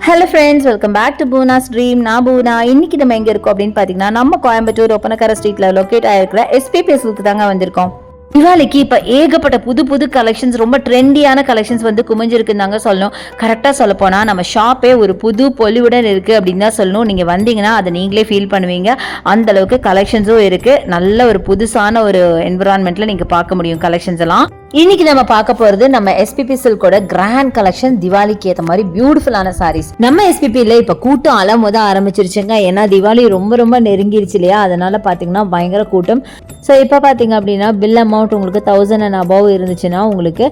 Hello friends welcome back to Poona stream நான் பூனா இன்னைக்கு நம்ம எங்க இருக்கோம் அப்படின்னு பாத்தீங்கன்னா நம்ம கோயம்புத்தூர் ஒப்பனக்கர ஸ்ட்ரீட்ல லொக்கேட் ஆயிருக்கிற எஸ்பிபிஎஸ்க்கு தாங்க வந்திருக்கோம். திவாலிக்கு இப்ப ஏகப்பட்ட புது புது கலெக்ஷன்ஸ் ரொம்ப ட்ரெண்டியான கலெக்ஷன்ஸ் வந்து குமிஞ்சிருக்குன்னு தாங்க சொல்லணும். கரெக்டா சொல்ல போனா நம்ம ஷாப்பே ஒரு புது பொலிவுடன் இருக்கு அப்படின்னு தான் சொல்லணும். நீங்க வந்தீங்கன்னா அதை நீங்களே ஃபீல் பண்ணுவீங்க. அந்த அளவுக்கு கலெக்ஷன்ஸும் இருக்கு. நல்ல ஒரு புதுசான ஒரு என்விரான்மெண்ட்ல நீங்க பார்க்க முடியும் கலெக்ஷன்ஸ் எல்லாம். இன்னைக்கு நம்ம பார்க்க போறது நம்ம எஸ்பிபி சில்கோட கிராண்ட் கலெக்ஷன் திவாலிக்கு ஏத்த மாதிரி பியூட்டிஃபுல்லான சாரீஸ் நம்ம எஸ்பிபில இப்ப கூட்டம் அலமோத ஆரம்பிச்சிருச்சுங்க. ஏன்னா திவாலி ரொம்ப ரொம்ப நெருங்கிருச்சு இல்லையா? அதனால பாத்தீங்கன்னா பயங்கர கூட்டம். ஸோ இப்போ பார்த்தீங்க அப்படின்னா பில் அமௌண்ட் உங்களுக்கு தௌசண்ட் அண்ட் அபவ் இருந்துச்சுன்னா உங்களுக்கு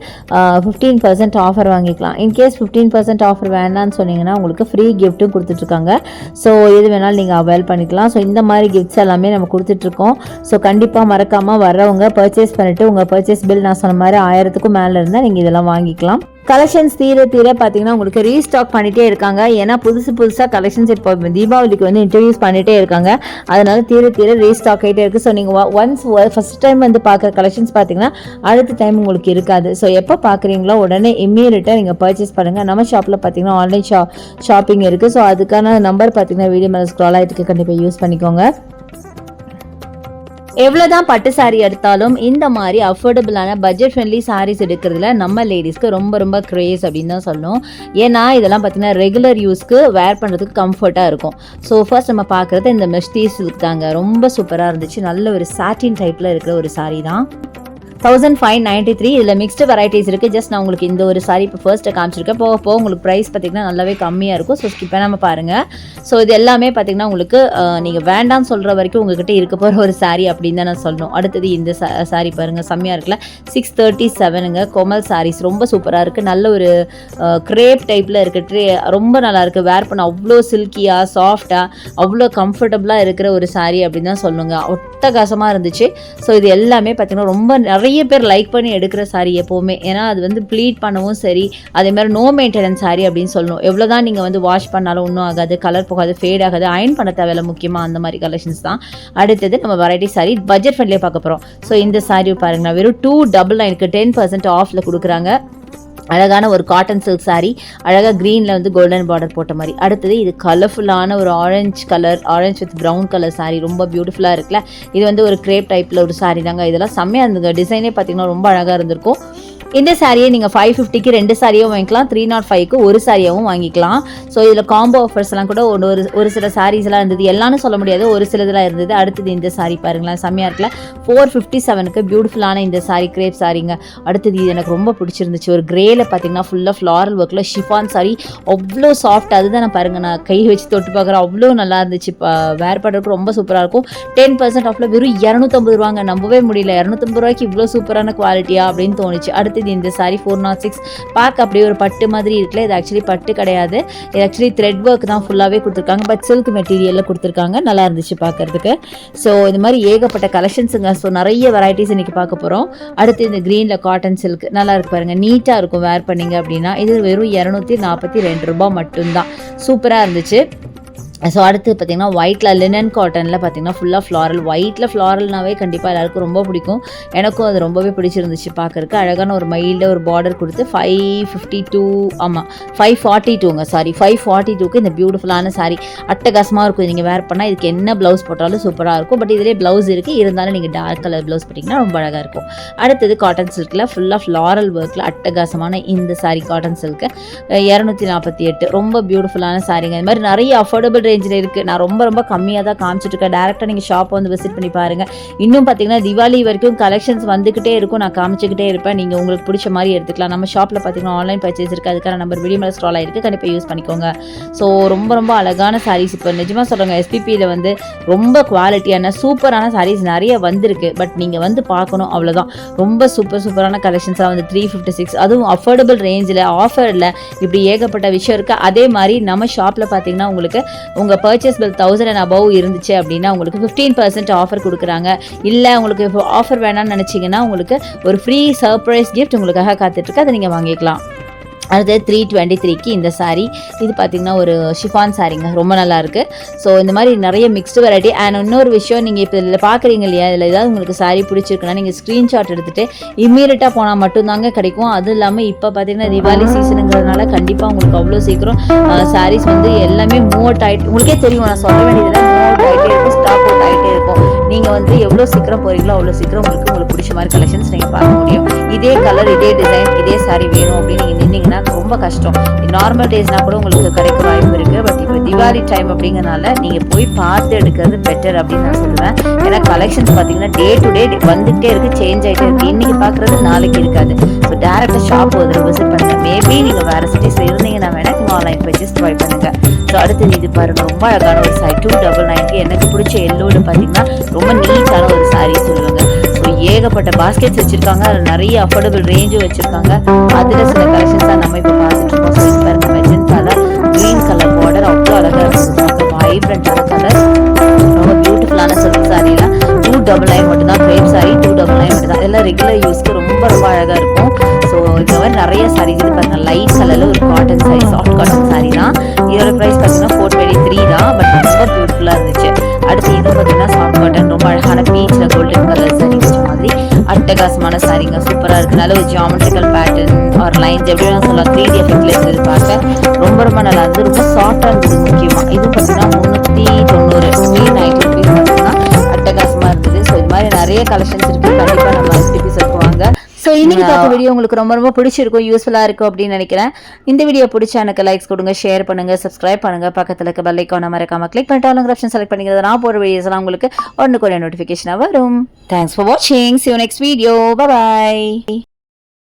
ஃபிஃப்டீன் பர்சன்ட் ஆஃபர் வாங்கிக்கலாம். In case fifteen percent offer வேண்டாம்னு சொன்னீங்கன்னா உங்களுக்கு ஃப்ரீ கிஃப்ட்டும் கொடுத்துட்ருக்காங்க. ஸோ எது வேணாலும் நீங்கள் அவைல் பண்ணிக்கலாம். ஸோ இந்த மாதிரி கிஃப்ட்ஸ் எல்லாமே நம்ம கொடுத்துட்ருக்கோம். ஸோ கண்டிப்பாக மறக்காமல் வரவங்க பர்ச்சேஸ் பண்ணிவிட்டு உங்கள் பர்ச்சேஸ் பில் நான் சொன்ன மாதிரி ஆயிரத்துக்கும் மேலே இருந்தால் நீங்கள் இதெல்லாம் வாங்கிக்கலாம். கலெக்ஷன்ஸ் தீர தீர பார்த்தீங்கன்னா உங்களுக்கு ரீஸ்டாக் பண்ணிகிட்டே இருக்காங்க. ஏன்னா புதுசு புதுசாக கலெக்ஷன்ஸ் இப்போ தீபாவளிக்கு வந்து இன்ட்ரடியூஸ் பண்ணிகிட்டே இருக்காங்க. அதனால தீர தீர ரீஸ்டாக் ஆகிட்டே இருக்குது ஸோ நீங்கள் ஒன்ஸ் ஃபஸ்ட் டைம் வந்து பார்க்குற கலெக்ஷன்ஸ் பார்த்தீங்கன்னா அடுத்த டைம் உங்களுக்கு இருக்காது. ஸோ எப்போ பார்க்குறீங்களோ உடனே இம்மீடியட்டாக நீங்கள் பர்ச்சேஸ் பண்ணுங்கள் நம்ம ஷாப்பில் பார்த்தீங்கன்னா ஆன்லைன் ஷா ஷாப்பிங் இருக்குது ஸோ அதுக்கான நம்பர் பார்த்தீங்கன்னா வீடியோ மேலே ஸ்க்ரால் ஆகிட்டு கண்டிப்பாக யூஸ் பண்ணிக்கோங்க. எவ்வளோதான் பட்டு சாரி எடுத்தாலும் இந்த மாதிரி அஃபோர்டபுளான பட்ஜெட் ஃப்ரெண்ட்லி சாரீஸ் எடுக்கிறதுல நம்ம லேடிஸ்க்கு ரொம்ப ரொம்ப க்ரேஸ் அப்படின்னு தான் சொல்லணும். ஏன்னா இதெல்லாம் பார்த்தீங்கன்னா ரெகுலர் யூஸ்க்கு வேர் பண்ணுறதுக்கு கம்ஃபர்ட்டாக இருக்கும். ஸோ ஃபர்ஸ்ட் நம்ம பார்க்குறது இந்த மெஸ்டீஸ் சில்க் தாங்க. ரொம்ப சூப்பராக இருந்துச்சு. நல்ல ஒரு சாட்டின் டைப்பில் இருக்கிற ஒரு சாரீ தான். தௌசண்ட் ஃபைவ் நைன்ட்டி த்ரீ இதில் மிக்ஸ்டு வெரைட்டிஸ் இருக்குது ஜஸ்ட் நான் உங்களுக்கு இந்த ஒரு சாரி இப்போ ஃபர்ஸ்ட்டு காமிச்சிருக்கேன். போக போக உங்களுக்கு ப்ரைஸ் பார்த்தீங்கன்னா நல்லாவே கம்மியாக இருக்கும். ஸோ ஸ்கிப் பண்ணாமல் பாருங்கள் ஸோ இது எல்லாமே பார்த்தீங்கன்னா உங்களுக்கு நீங்கள் வேண்டாம்னு சொல்கிற வரைக்கும் உங்ககிட்ட இருக்க போகிற ஒரு சாரி அப்படின்னு தான் நான் சொல்லணும். அடுத்தது இந்த சாரி பாருங்கள் செம்மையாக இருக்குல்ல. சிக்ஸ் தேர்ட்டி செவனுங்க கொமல் சாரீஸ் ரொம்ப சூப்பராக இருக்குது நல்ல ஒரு க்ரேப் டைப்பில் இருக்குது ட்ரே ரொம்ப நல்லா இருக்குது வேர் பண்ண அவ்வளோ சில்கியாக சாஃப்டாக அவ்வளோ கம்ஃபர்டபுளாக இருக்கிற ஒரு சாரி அப்படின்னு தான் சொல்லுங்கள் ஒட்டகாசமாக இருந்துச்சு. ஸோ இது எல்லாமே பார்த்தீங்கன்னா ரொம்ப நிறைய நிறைய பேர் லைக் பண்ணி எடுக்கிற சாரி எப்போவுமே. ஏன்னா அது வந்து ப்ளீட் பண்ணவும் சரி அதே மாதிரி நோ மெயின்டெனன்ஸ் சாரி அப்படின்னு சொல்லணும். எவ்வளோ தான் நீங்கள் வந்து வாஷ் பண்ணாலும் ஒன்றும் ஆகாது கலர் போகாது ஃபேட் ஆகாது அயன் பண்ண தேவையில்ல முக்கியமாக அந்த மாதிரி கலெக்ஷன்ஸ் தான். அடுத்தது நம்ம வெரைட்டி சாரி பட்ஜெட் ஃப்ரெண்ட்லேயே பார்க்க போகிறோம் ஸோ இந்த சாரி பாருங்கன்னா வெறும் டூ டபுள் நைனுக்கு டென் பர்சன்ட் ஆஃபில் கொடுக்குறாங்க. அழகான ஒரு காட்டன் சில்க் சாரீ அழகாக க்ரீனில் வந்து கோல்டன் பார்டர் போட்ட மாதிரி. அடுத்தது இது கலர்ஃபுல்லான ஒரு orange colour orange with brown colour sari ரொம்ப பியூட்டிஃபுல்லாக இருக்குல்ல? இது வந்து ஒரு கிரேப் டைப்பில் ஒரு சாரீ தாங்க. இதெல்லாம் செம்மையாக இருந்துங்க டிசைனே பார்த்திங்கன்னா ரொம்ப அழகாக இருந்திருக்கும். இந்த சாரியை நீங்கள் ஃபைவ் ஃபிஃப்டிக்கு ரெண்டு சாரியும் வாங்கிக்கலாம். த்ரீ நாட் ஃபைவ்க்கு ஒரு சாரியாகவும் வாங்கிக்கலாம். ஸோ இதில் காம்போ ஆஃபர்ஸ் எல்லாம் கூட ஒரு ஒரு ஒரு சில சாரீஸ்லாம் இருந்தது. எல்லாம்னு சொல்ல முடியாது. ஒரு சிலதெல்லாம் இருந்தது. அடுத்தது இந்த சாரி பாருங்களேன். செம்மையாக இருக்குல்ல? ஃபோர் ஃபிஃப்டி செவனுக்கு பியூட்டிஃபுல்லான இந்த சாரி கிரேப் சாரிங்க அடுத்தது இது எனக்கு ரொம்ப பிடிச்சிருந்துச்சு. ஒரு கிரேல பார்த்தீங்கன்னா ஃபுல்லாக ஃப்ளாரல் ஒர்க்கில் ஷிஃபான் சாரி அவ்வளோ சாஃப்ட் அதுதான் நான் பாருங்கள் நான் கை வச்சு தொட்டு பார்க்குறேன் அவ்வளோ நல்லா இருந்துச்சு. வேர் பண்ணுறதுக்கு ரொம்ப சூப்பராக இருக்கும். டென் பர்சன்ட் ஆஃபில் வெறும் இரநூத்தம்பது ரூபாங்க. நம்பவே முடியல. இரநூத்தம்பது ரூபாய்க்கு இவ்வளோ சூப்பரான குவாலிட்டியா அப்படின்னு தோணுச்சு. அடுத்து இது இந்த சாரி ஃபோர் நாட் சிக்ஸ் பார்க்க அப்படியே ஒரு பட்டு மாதிரி இருக்குல்ல இது ஆக்சுவலி பட்டு கிடையாது. இது ஆக்சுவலி த்ரெட் ஒர்க் தான் ஃபுல்லாகவே கொடுத்துருக்காங்க பட் சில்க் மெட்டீரியலில் கொடுத்துருக்காங்க. நல்லா இருந்துச்சு பார்க்கறதுக்கு. ஸோ இது மாதிரி ஏகப்பட்ட கலெக்ஷன்ஸுங்க ஸோ நிறைய வெரைட்டிஸ் இன்றைக்கி பார்க்க போகிறோம் அடுத்து இந்த க்ரீனில் காட்டன் சில்க் நல்லா இருக்கு பாருங்கள் நீட்டாக இருக்கும் வேர் பண்ணிங்க அப்படின்னா இது வெறும் இரநூத்தி நாற்பத்தி ரெண்டு ரூபாய் மட்டும்தான். சூப்பராக இருந்துச்சு. ஸோ அடுத்து பார்த்தீங்கன்னா ஒயிட்டில் லினன் காட்டனில் பார்த்தீங்கன்னா ஃபுல்லாக ஃப்ளாரல் ஒயிட்டில் ஃப்ளாரல்னாவே கண்டிப்பாக எல்லாருக்கும் ரொம்ப பிடிக்கும். எனக்கும் அது ரொம்பவே பிடிச்சிருந்துச்சு பார்க்குறக்கு அழகான ஒரு மைல்டு ஒரு பார்டர் கொடுத்து ஃபைவ் ஃபிஃப்டி டூ ஆமாம் ஃபைவ் ஃபார்ட்டி டூங்க சாரி ஃபைவ் ஃபார்ட்டி டூக்கு இந்த பியூட்டிஃபுல்லான சாரி அட்டகாசமாக இருக்கும் நீங்கள் வேர் பண்ணால் இதுக்கு என்ன ப்ளவுஸ் போட்டாலும் சூப்பராக இருக்கும். பட் இதிலே ப்ளவுஸ் இருக்குது இருந்தாலும் நீங்கள் டார்க் கலர் ப்ளவுஸ் போட்டிங்கன்னா ரொம்ப அழகாக இருக்கும். அடுத்தது காட்டன் சில்கில் ஃபுல்லாக ஃப்ளாரல் ஒர்க்கில் அட்டகாசமான இந்த சாரி காட்டன் சில்க்கு இரநூத்தி நாற்பத்தி எட்டு. ரொம்ப பியூட்டிஃபுல்லான சாரிங்க இது மாதிரி நிறைய அஃபோர்டபுள் ரேஞ்சில் இருக்குது நான் ரொம்ப ரொம்ப கம்மியாக தான் காமிச்சிட்டு இருக்கேன் டேரெக்டாக நீங்கள் ஷாப் வந்து விசிட் பண்ணி பாருங்கள் இன்னும் பார்த்தீங்கன்னா திவாலி வரைக்கும் கலெக்ஷன்ஸ் வந்துக்கிட்டே இருக்கும். நான் காமிச்சிக்கிட்டே இருப்பேன். நீங்கள் உங்களுக்கு பிடிச்ச மாதிரி எடுத்துக்கலாம். நம்ம ஷாப்பில் பார்த்தீங்கன்னா ஆன்லைன் பர்ச்சேஸ் இருக்குது அதுக்கான நம்பர் வீடியோ மேலே ஆகிருக்கு கண்டிப்பாக யூஸ் பண்ணிக்கோங்க. ஸோ ரொம்ப ரொம்ப அழகான சாரீஸ் இப்போ. நிஜமாக சொல்கிறாங்க எஸ்பிபியில் வந்து ரொம்ப குவாலிட்டியான சூப்பரான சாரீஸ் நிறைய வந்திருக்கு. பட் நீங்கள் வந்து பார்க்கணும். அவ்வளோதான் ரொம்ப சூப்பர் சூப்பரான கலெக்ஷன்ஸ்லாம் வந்து த்ரீ ஃபிஃப்டி சிக்ஸ் அதுவும் அஃபோர்டபுள் ரேஞ்சில் ஆஃபரில் இப்படி ஏகப்பட்ட விஷயம் இருக்குது அதே மாதிரி நம்ம ஷாப்பில் பார்த்தீங்கன்னா உங்களுக்கு உங்கள் purchase bill thousand and above இருந்துச்சு அப்படின்னா உங்களுக்கு ஃபிஃப்டீன் பர்சன்ட் ஆஃபர் கொடுக்குறாங்க. இல்லை உங்களுக்கு ஆஃபர் வேணாம்னு நினச்சிங்கன்னா உங்களுக்கு ஒரு ஃப்ரீ சர்ப்ரைஸ் கிஃப்ட் உங்களுக்காக காத்துட்ருக்கு அதை நீங்கள் வாங்கிக்கலாம். அடுத்து த்ரீ டுவெண்ட்டி த்ரீக்கு இந்த சாரீ இது பார்த்திங்கன்னா ஒரு ஷிஃபான் சாரீங்க ரொம்ப நல்லாயிருக்கு ஸோ இந்த மாதிரி நிறைய மிக்ஸ்டு வெரைட்டி அண்ட் இன்னொரு விஷயம் நீங்கள் இப்போ இதில் பார்க்குறீங்க இல்லையா? இதில் ஏதாவது உங்களுக்கு சாரீ பிடிச்சிருக்குன்னா நீங்கள் ஸ்க்ரீன்ஷாட் எடுத்துகிட்டு இம்மீடியட்டாக போனால் மட்டும்தாங்க கிடைக்கும். அதுவும் இல்லாமல் இப்போ பார்த்தீங்கன்னா தீபாவளி சீசனுங்கிறதுனால கண்டிப்பாக உங்களுக்கு அவ்வளோ சீக்கிரம் சாரீஸ் வந்து எல்லாமே மூவ் அவுட் ஆகிட்டு உங்களுக்கே தெரியும் நான் சொல்ல வேண்டியதில்லை மூவ் அவுட் ஆகிட்டே இருக்கும் ஸ்டாக் அவுட் ஆகிட்டே இருக்கும். நீங்கள் வந்து எவ்வளோ சீக்கிரம் போகிறீங்களோ அவ்வளோ சீக்கிரம் உங்களுக்கு உங்களுக்கு பிடிச்ச மாதிரி கலெக்ஷன்ஸ் நீங்கள் பார்க்க முடியும். இதே கலர் இதே டிசைன் இதே சாரி வேணும் அப்படின்னு நீங்கள் நின்னீங்கன்னா ரொம்ப கஷ்டம். நார்மல் டேஸ்னா கூட உங்களுக்கு கிடைக்க வாய்ப்பு இருக்குது பட் இப்போ திவாலி டைம் அப்படிங்கறனால நீங்கள் போய் பார்த்து எடுக்கிறது பெட்டர் அப்படின்னு நான் சொல்லுவேன். ஏன்னா கலெக்ஷன்ஸ் பார்த்தீங்கன்னா டே டு டே வந்துகிட்டே இருக்குது சேஞ்ச் ஆகிட்டே இருக்குது இன்னைக்கு பார்க்குறது நாளைக்கு இருக்காது. ஸோ டேரெக்டாக ஷாப் ஒரு விசிட் பண்ணுங்க. மேபி நீங்கள் வேறு சிட்டிஸில் இருந்தீங்கன்னா ஆன்லைன் பேஜஸ் ட்ரை பண்ணுங்க. ஸோ அடுத்தது இது பாருங்க ரொம்ப அழகான ஒரு சாரி டூ டபுள் நைன்க்கு எனக்கு பிடிச்ச எல்லோடு பார்த்தீங்கன்னா ரொம்ப நீட்டான ஒரு சாரி சொல்லுவாங்க. ஸோ ஏகப்பட்ட பாஸ்கெட்ஸ் வச்சிருக்காங்க. அதில் நிறைய அஃபோர்டபுள் ரேஞ்சும் வச்சிருக்காங்க. அதில் சில கலெக்ஷன்ஸாக நம்ம இப்போ பார்த்துட்டு இருக்கோம். ஸோ இது பாருங்க க்ரீன் கலர் பார்டர் அவ்வளோ அழகாக இருக்கும் வைப்ரண்டான கலர் ரொம்ப பியூட்டிஃபுல்லான சில்க் சாரீலாம் டூ டபுள் நைன் மட்டும்தான் from sari two double nine மட்டும் தான் எல்லாம் ரெகுலர் யூஸ்க்கு ரொம்ப ரொம்ப அழகாக இருக்கும். மாதிரி நிறைய சாரீஸ் இது பாருங்க. லைட் கலரில் ஒரு cotton sari soft cotton sari தான். இதோட ப்ரைஸ் பார்த்தீங்கன்னா ஃபோர் டுவெண்ட்டி த்ரீ தான். பட் ரொம்ப பியூட்டிஃபுல்லாக இருந்துச்சு. அடுத்து இது பார்த்தீங்கன்னா சாஃப்ட் காட்டன் ரொம்ப அழகான பீச்சில் கோல்டன் கலர் சாரீ வச்ச மாதிரி அட்டகாசமான சாரிங்க சூப்பராக இருக்குது நல்ல ஒரு ஜியாமெட்ரிக்கல் பேட்டர்ன் ஒரு லைன்ஸ் எப்படி வேணாலும் சொல்லலாம். த்ரீ டி எஃபெக்ட்ல இருந்தது பார்க்க ரொம்ப ரொம்ப நல்லா இருந்தது ரொம்ப சாஃப்டாக இருந்தது முக்கியமாக இது பார்த்தீங்கன்னா முந்நூற்றி தொண்ணூறு த்ரீ நைன்டி ருபீஸ் பார்த்தீங்கன்னா அட்டகாசமாக இருந்தது. ஸோ இது மாதிரி நிறைய கலெக்ஷன்ஸ் இருக்குது கண்டிப்பாக நம்ம எஸ்டிபிஸ் ஸோ இன்னைக்கு பார்த்த வீடியோ உங்களுக்கு ரொம்ப ரொம்ப பிடிச்சிருக்கும் யூஸ்ஃபுல்லாக இருக்கும் அப்படின்னு நினைக்கிறேன். இந்த வீடியோ பிடிச்ச எனக்கு லைக்ஸ் கொடுங்க ஷேர் பண்ணுங்க சப்ஸ்கிரைப் பண்ணுங்க. பக்கத்தில் இருக்க பெல் ஐக்கான மறக்காம கிளிக் பண்ணிட்டு ஆளுங்க ஆப்ஷன் செலக்ட் பண்ணிக்கிறது நான் போகிற வீடியோஸ் எல்லாம் உங்களுக்கு ஒன்று கூட நோட்டிஃபிகேஷனாக வரும் தேங்க்ஸ் ஃபார் வாட்சிங் சி நெக்ஸ்ட் வீடியோ பாய்